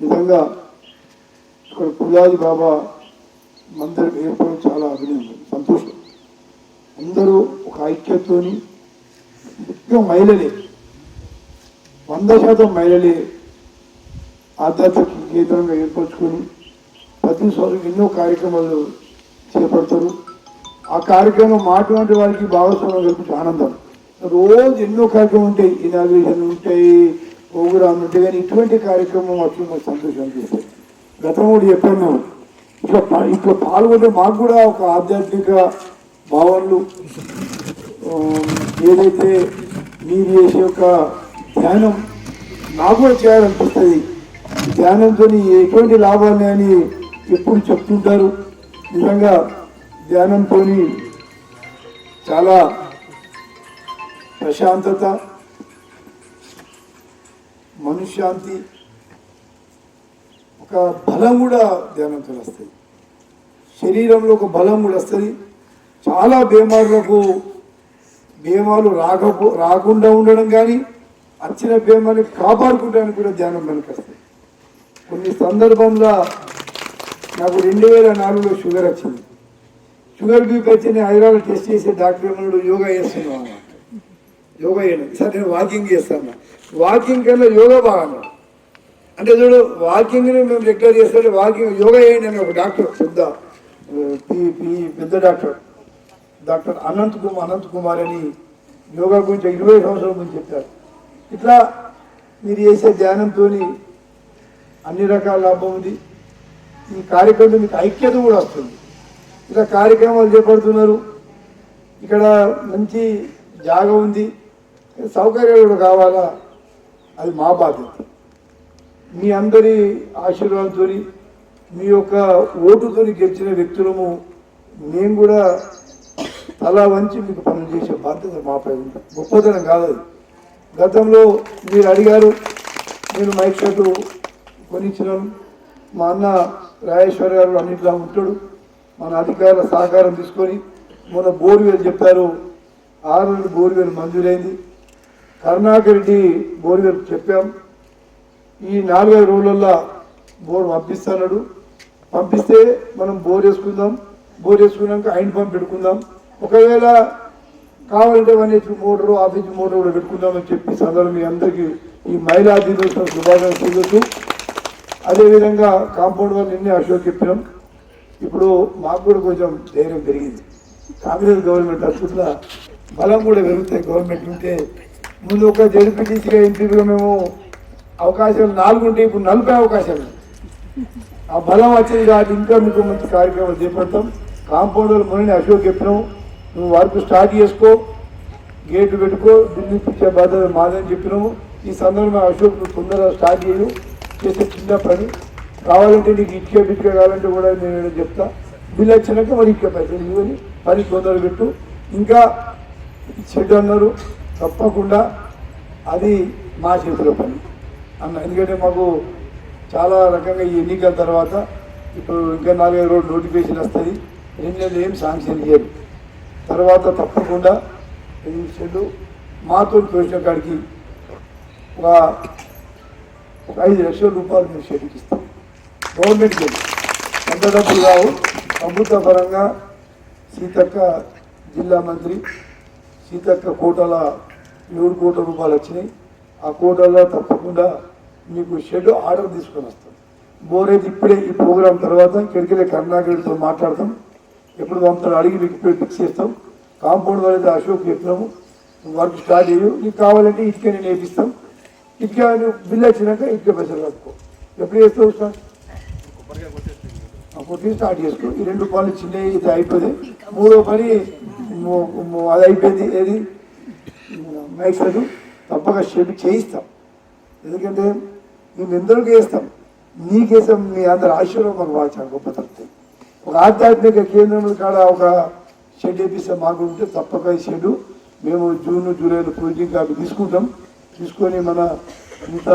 నిజంగా ఇక్కడ పుల్లాది బాబా మందిరం ఏర్పడడం చాలా అభినందన సంతోషం. అందరూ ఒక ఐక్యతతోని ముఖ్యం మహిళలే వంద శాతం మహిళలే ఆధ్యాత్మిక కేంద్రంగా ఏర్పరచుకొని ప్రతి సంవత్సరం ఎన్నో కార్యక్రమాలు చేపడతారు. ఆ కార్యక్రమం మాట్లాడే వారికి భాగస్వామ్యం కల్పించే ఆనందం. రోజు ఎన్నో కార్యక్రమం ఉంటాయి ఇనాగ్రేషన్ ఉంటాయి ప్రోగ్రామ్ ఉంటాయి కానీ ఇటువంటి కార్యక్రమం వచ్చి మాకు సంతోషం అనిపిస్తుంది గతం కూడా చెప్పాను. ఇట్లా ఇట్లా పాల్గొంటే మాకు కూడా ఒక ఆధ్యాత్మిక భావనలు ఏదైతే మీరు చేసే యొక్క ధ్యానం నాకు కూడా చేయాలనిపిస్తుంది. ధ్యానంతో ఎటువంటి లాభాలు అని ఎప్పుడు చెప్తుంటారు. నిజంగా ధ్యానంతో చాలా ప్రశాంతత మనశ్శాంతి ఒక బలం కూడా ధ్యానంతో వస్తుంది శరీరంలో ఒక బలం కూడా వస్తుంది. చాలా బీమారులకు బీమాలు రాకపో రాకుండా ఉండడం కానీ వచ్చిన బీమాని కాపాడుకోవడానికి కూడా ధ్యానం మనకు వస్తుంది కొన్ని సందర్భంలో నాకు రెండు వేల నాలుగులో షుగర్ వచ్చింది. షుగర్ బీపీ వచ్చింది హైదరాబాద్ టెస్ట్ చేసే డాక్టర్ యోగా చేస్తున్నాను యోగా చేయడం. సార్ నేను వాకింగ్ చేస్తాను. వాకింగ్ కన్నా యోగా బాగా అంటే చూడు వాకింగ్ని మేము డిక్లేర్ చేస్తుంటే వాకింగ్ యోగా చేయండి అని ఒక డాక్టర్ పెద్ద పెద్ద డాక్టర్ డాక్టర్ అనంత్ కుమార్ అనంత్ కుమార్ అని యోగా గురించి ఇరవై సంవత్సరాల గురించి చెప్పారు. ఇట్లా మీరు చేసే ధ్యానంతో అన్ని రకాల లాభం ఉంది. ఈ కార్యక్రమం మీకు ఐక్యత కూడా వస్తుంది. ఇలా కార్యక్రమాలు చేపడుతున్నారు. ఇక్కడ మంచి జాగ ఉంది. సౌకర్యాలు కూడా కావాలా? అది మా బాధ్యత. మీ అందరి ఆశీర్వాదంతో మీ యొక్క ఓటుతో గెలిచిన వ్యక్తులము మేము కూడా తలా వంచి మీకు పనులు చేసే బాధ్యత మాపై ఉంది. గొప్పతనం కాదు గతంలో మీరు అడిగారు నేను మైక్ షర్టు కొనిచ్చినాను. మా అన్న రాజేశ్వర్ గారు అన్నింటిలా ఉంటాడు. మన అధికారుల సహకారం తీసుకొని మొన్న బోరువేలు చెప్పారు ఆరు నెలలు బోరువేలు మంజూరైంది. కరుణాకర్ రెడ్డి బోర్వెల్ చెప్పాం. ఈ నాలుగైదు రోజులల్లో బోర్ పంపిస్తున్నాడు పంపిస్తే మనం బోర్ వేసుకుందాం బోర్ వేసుకున్నాక ఆయన పంప్ పెట్టుకుందాం. ఒకవేళ కావాలంటే one HP motor office motor కూడా పెట్టుకుందామని చెప్పి సందర్భం మీ అందరికీ ఈ మహిళా దినోత్సవం శుభాకాంక్షలు తెలుసు అదేవిధంగా కాంపౌండ్ వాళ్ళు నిన్నే అశోక్ చెప్పినాం. ఇప్పుడు మాకు కూడా కొంచెం ధైర్యం పెరిగింది. కాంగ్రెస్ గవర్నమెంట్ అసలు బలం కూడా పెరుగుతాయి. గవర్నమెంట్ ఉంటే ముందు ఒక జడ్పీటీసీగా ఎంపీగా మేము అవకాశాలు నాలుగు ఉంటే ఇప్పుడు నలభై అవకాశాలు ఆ బలం వచ్చింది కాబట్టి ఇంకా మీకు మంచి కార్యక్రమాలు చేపడతాం. కాంపౌండర్ పనిని అశోక్ చెప్పినాం నువ్వు వర్క్ స్టార్ట్ చేసుకో గేటు పెట్టుకో బిల్లు పిచ్చే బాధ్యత మాదని చెప్పినాము ఈ సందర్భంగా అశోక్ నువ్వు తొందరగా స్టార్ట్ చేయు చేసే చిన్న పని. కావాలంటే నీకు ఇటుక బిట్కే కావాలంటే కూడా నేను చెప్తా. బిల్లు వచ్చినాక మరి ఇటుక పైసలు ఇవ్వని పని తొందరగా పెట్టు. ఇంకా చెడ్డు అన్నారు. తప్పకుండా అది మా చేతిలో పని. అన్న ఎందుకంటే మాకు చాలా రకంగా ఈ ఎన్నికల తర్వాత ఇప్పుడు ఇంకా నాలుగైదు రోజులు నోటిఫికేషన్ వస్తుంది. ఎన్నికలు ఏం శాంక్షన్ చేయరు. తర్వాత తప్పకుండా ఈ షెడ్ మాతో తోచిన కాడికి ఒక ఒక ఐదు లక్షల రూపాయలు మేము షెడ్కి ఇస్తాం. గవర్నమెంట్ ఎంత డబ్బులు రావు? ప్రభుత్వ పరంగా సీతక్క జిల్లా మంత్రి సీతక్క కోటల ఏడు కోట్ల రూపాయలు వచ్చినాయి. ఆ కోటల్లో తప్పకుండా మీకు షెడ్ ఆర్డర్ తీసుకొని వస్తాం. బోర్ అయితే ఇప్పుడే ఈ ప్రోగ్రాం తర్వాత ఇక్కడికి కరుణాకర్తో మాట్లాడతాం. ఎప్పుడు పంపుతాడు అడిగి మీకు ఫిక్స్ చేస్తాం. కాంపౌండ్ వాళ్ళైతే అశోక్ చెప్పినాము. వర్క్ స్టార్ట్ చేయు. నీకు కావాలంటే ఇటుక నేను వేపిస్తాం. ఇటుక నువ్వు బిల్ వచ్చినాక ఇటుక పైసలు కట్టుకో. ఎప్పుడు చేస్తావు సార్? కొట్టి స్టార్ట్ చేసుకో. ఈ రెండు పనులు చిన్నవి ఇది అయిపోతే మూడో పని అది అయిపోయింది. ఏది? మైక్సెడ్ తప్పక షెడ్ చేయిస్తాం. ఎందుకంటే మేము ఎందరికీ వేస్తాం నీకేసాం మీ అందరి ఆశీర్వాదం మాకు బాగా చాలా గొప్ప తప్పుతాయి ఒక ఆధ్యాత్మిక కేంద్రం కాడ ఒక షెడ్ వేపిస్తే మాకు ఉంటే తప్పక ఈ షెడ్ మేము జూన్ జూలైలో ప్రొజెక్ట్ కాపీ తీసుకుంటాం. తీసుకొని మన ఇంత